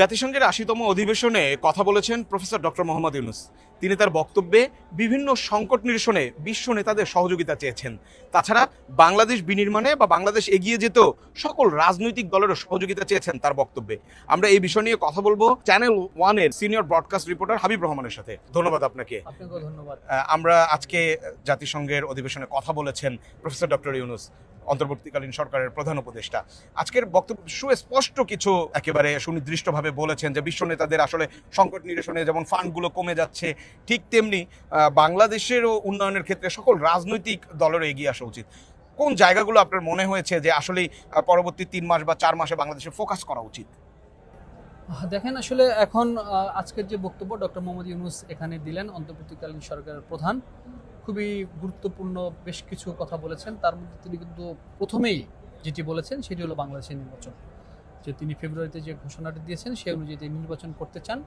জাতিসংঘের আশিতম অধিবেশনে কথা বলেছেন প্রফেসর ডক্টর মোহাম্মদ ইউনুস। তিনি তার বক্তব্যে বিভিন্ন সংকট নিরসনে বিশ্ব নেতাদের সহযোগিতা চেয়েছেন। তাছাড়া বাংলাদেশ বিনির্মাণে বা বাংলাদেশ এগিয়ে যেত সকল রাজনৈতিক দলেরও সহযোগিতা চেয়েছেন তার বক্তব্যে। আমরা এই বিষয় নিয়ে কথা বলব চ্যানেল ওয়ানের সিনিয়র ব্রডকাস্ট রিপোর্টার হাবিব রহমানের সাথে। ধন্যবাদ আপনাকে। ধন্যবাদ। আমরা আজকে জাতিসংঘের অধিবেশনে কথা বলেছেন প্রফেসর ডক্টর ইউনুস। অন্তর্বর্তীকালীন সরকারের প্রধান উপদেষ্টা। আজকের বক্তব্য সুস্পষ্ট কিছু একেবারে সুনির্দিষ্টভাবে বলেছেন যে বিশ্ব নেতাদের আসলে সংকট নিরসনে যেমন ফান্ডগুলো কমে যাচ্ছে ঠিক তেমনি বাংলাদেশেরও উন্নয়নের ক্ষেত্রে সকল রাজনৈতিক দলেরও এগিয়ে আসা উচিত। কোন জায়গাগুলো আপনার মনে হয়েছে যে আসলেই আহ, পরবর্তী তিন মাস বা চার মাসে বাংলাদেশে ফোকাস করা উচিত? দেখেন আসলে এখন আজকের যে বক্তব্য ডক্টর মোহাম্মদ ইউনুস এখানে দিলেন অন্তর্বর্তীকালীন সরকারের প্রধান। খুবই গুরুত্বপূর্ণ বেশ কিছু কথা বলেছেন। তার মধ্যে তিনি কিন্তু প্রথমেই যেটি বলেছেন সেটি হলো বাংলাদেশের নির্বাচন। যে তিনি ফেব্রুয়ারিতে যে ঘোষণাটি দিয়েছেন সেই অনুযায়ী তিনি নির্বাচন করতে চান।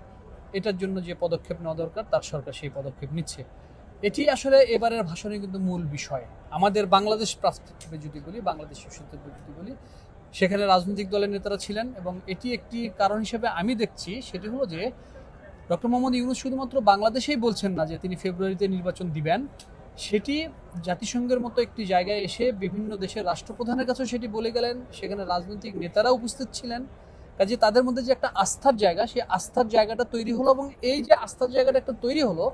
এটার জন্য যে পদক্ষেপ নেওয়া দরকার, তার সরকার সেই পদক্ষেপ নিচ্ছে। এটি আসলে এবারের ভাষণে কিন্তু মূল বিষয়। আমাদের বাংলাদেশ পার্সপেক্টিভে যদি বলি, বাংলাদেশ ইস্যুতে যদি বলি, সেখানে রাজনৈতিক দলের নেতারা ছিলেন এবং এটি একটি কারণ হিসেবে আমি দেখছি, সেটি হলো যে ডক্টর মোহাম্মদ ইউনুস শুধুমাত্র বাংলাদেশেই বলছেন না যে তিনি ফেব্রুয়ারিতে নির্বাচন দিবেন, সেটি জাতিসংঘের মতো একটি জায়গায় এসে বিভিন্ন দেশের রাষ্ট্রপ্রধানের কাছেও সেটি বলে গেলেন, সেখানে রাজনৈতিক নেতারা উপস্থিত ছিলেন। কাজে তাদের মধ্যে যে একটা আস্থার জায়গা, সেই আস্থার জায়গাটা তৈরি হলো এবং এই যে আস্থার জায়গাটা একটা তৈরি হলো,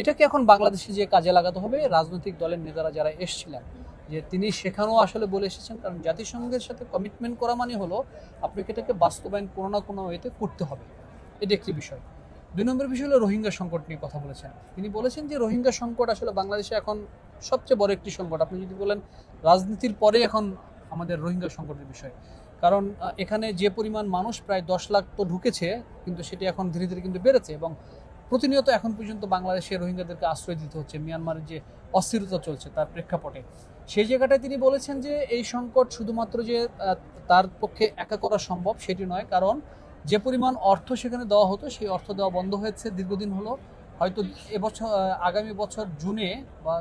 এটাকে এখন বাংলাদেশে যে কাজে লাগাতে হবে, রাজনৈতিক দলের নেতারা যারা এসছিলেন, যে তিনি সেখানেও আসলে বলে এসেছেন, কারণ জাতিসংঘের সাথে কমিটমেন্ট করা মানে হলো, আপনাকে এটাকে বাস্তবায়ন কোনো না কোনো ওয়েতে করতে হবে। এটি একটি বিষয়। দুই নম্বর বিষয় হলো রোহিঙ্গা সংকট নিয়ে কথা বলেছেন। তিনি বলেছেন যে রোহিঙ্গা সংকট আসলে বাংলাদেশে এখন সবচেয়ে বড় একটি সংকট। আপনি যদি বলেন রাজনীতির পরে এখন আমাদের রোহিঙ্গা সংকটের বিষয়। কারণ এখানে যে পরিমাণ মানুষ প্রায় দশ লাখ তো ঢুকেছে, কিন্তু সেটি এখন ধীরে ধীরে কিন্তু বেড়েছে এবং প্রতিনিয়ত এখন পর্যন্ত বাংলাদেশে রোহিঙ্গাদেরকে আশ্রয় দিতে হচ্ছে। মিয়ানমারের যে অস্থিরতা চলছে তার প্রেক্ষাপটে। সেই জায়গাটায় তিনি বলেছেন যে এই সংকট শুধুমাত্র যে তার পক্ষে একা করা সম্ভব সেটি নয়। কারণ যে পরিমাণ অর্থ সেখানে দেওয়া হতো, সেই অর্থ দেওয়া বন্ধ হয়েছে। দীর্ঘদিন হলো, হয়তো এবছর আগামী বছর জুনে বা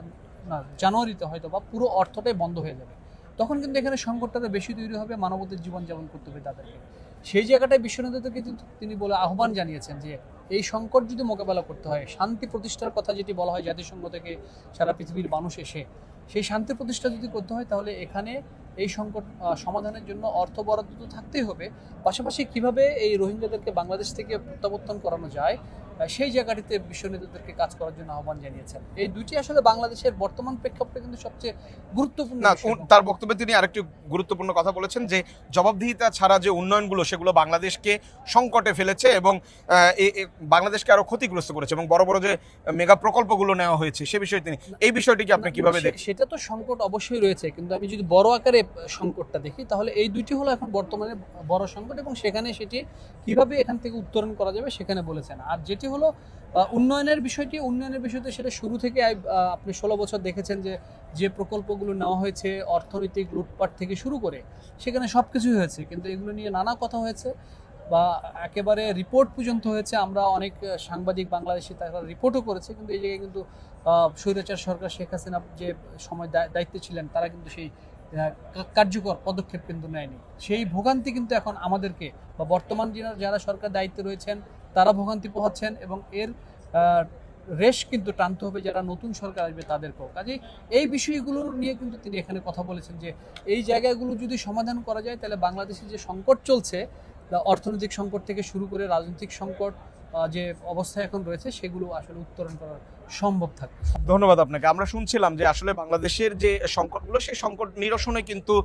না, জানুয়ারিতে হয়তো বা পুরো অর্থটাই বন্ধ হয়ে যাবে। তখন কিন্তু এখানে সংকটটা বেশি তৈরি হবে, মানবতের জীবনযাপন করতে হবে তাদেরকে। সেই জায়গাটায় বিশ্বনেতাদেরকে কিন্তু তিনি বলে আহ্বান জানিয়েছেন যে, এই সংকট যদি মোকাবেলা করতে হয়, শান্তি প্রতিষ্ঠার কথা যেটি বলা হয় জাতিসংঘ থেকে সারা পৃথিবীর মানুষ এসে, সেই শান্তি প্রতিষ্ঠা যদি করতে হয়, তাহলে এখানে এই সংকট সমাধানের জন্য অর্থ বরাদ্দ তো থাকতেই হবে। পাশাপাশি কীভাবে এই রোহিঙ্গাদেরকে বাংলাদেশ থেকে প্রত্যাবর্তন করানো যায় সেই জায়গাটিতে বিশ্ব নেতাদেরকে কাজ করার জন্য আহ্বান জানিয়েছেন। এই দুইটি আসলে বাংলাদেশের বর্তমান প্রেক্ষাপটে কিন্তু সবচেয়ে গুরুত্বপূর্ণ না তার বক্তব্যে তিনি আরেকটি গুরুত্বপূর্ণ কথা বলেছেন যে জবাবদিহিতা ছাড়া যে উন্নয়নগুলো সেগুলো বাংলাদেশকে সংকটে ফেলেছে এবং বাংলাদেশকে আরও ক্ষতিগ্রস্ত করেছে এবং বড় বড় যে মেগা প্রকল্পগুলো নেওয়া হয়েছে সে বিষয়ে তিনি এই বিষয়টিকে আপনি কীভাবে দেখেন? সেটা তো সংকট অবশ্যই রয়েছে কিন্তু আমি যদি বড় আকারে সংকটটা দেখি তাহলে এই দুইটি হলো এখন বর্তমানে বড় সংকট এবং সেখানে সেটি কীভাবে এখান থেকে উত্তরণ করা যাবে সেখানে বলেছেন। আর যেটি হলো উন্নয়নের বিষয়টি উন্নয়নের বিষয়টি সেটা শুরু থেকে আপনি ষোলো বছর দেখেছেন যে যে প্রকল্পগুলো নেওয়া হয়েছে, অর্থনৈতিক লুটপাট থেকে শুরু করে, সেখানে সব কিছুই হয়েছে। কিন্তু এগুলো নিয়ে নানা কথা হয়েছে বা একেবারে রিপোর্ট পর্যন্ত হয়েছে। আমরা অনেক সাংবাদিক বাংলাদেশি তারা রিপোর্টও করেছে, কিন্তু এই জায়গায় কিন্তু স্বৈরাচার সরকার শেখ হাসিনা যে সময় দায়িত্বে ছিলেন, তারা কিন্তু সেই কার্যকর পদক্ষেপ কিন্তু নেয়নি। সেই ভোগান্তি কিন্তু এখন আমাদেরকে বা বর্তমান যারা সরকার দায়িত্বে রয়েছেন, তারা ভোগান্তি পোহাচ্ছেন এবং এর রেশ কিন্তু টানতে হবে যারা নতুন সরকার আসবে তাদেরকেও। কাজে এই বিষয়গুলো নিয়ে কিন্তু তিনি এখানে কথা বলেছেন যে, এই জায়গাগুলো যদি সমাধান করা যায়, তাহলে বাংলাদেশে যে সংকট চলছে অর্থনৈতিক সংকট থেকে শুরু করে রাজনৈতিক সংকট যে অবস্থা এখন রয়েছে, সেগুলো আসলে উত্তরণ করা সম্ভব থাকবে। ধন্যবাদ আপনাকে। আমরা শুনছিলাম যে আসলে বাংলাদেশের যে সংকটগুলো, সেই সংকট নিরসনে কিন্তু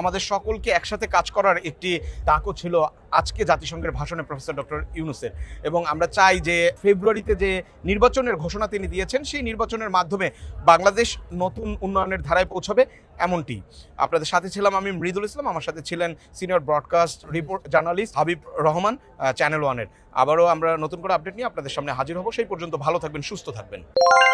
আমাদের সকলকে একসাথে কাজ করার একটি ডাকও ছিল আজকে জাতিসংঘের ভাষণে প্রফেসর ডক্টর ইউনুসের। এবং আমরা চাই যে ফেব্রুয়ারিতে যে নির্বাচনের ঘোষণা তিনি দিয়েছেন, সেই নির্বাচনের মাধ্যমে বাংলাদেশ নতুন উন্নয়নের ধারায় পৌঁছবে এমনটি। আপনাদের সাথে ছিলাম আমি মৃদুল ইসলাম, আমার সাথে ছিলেন senior broadcast report journalist Habib Rahman channel ওয়ানের। আবারও আমরা নতুন করে আপডেট নিয়ে আপনাদের সামনে হাজির হব। সেই পর্যন্ত ভালো থাকবেন, সুস্থ থাকবেন। Bye.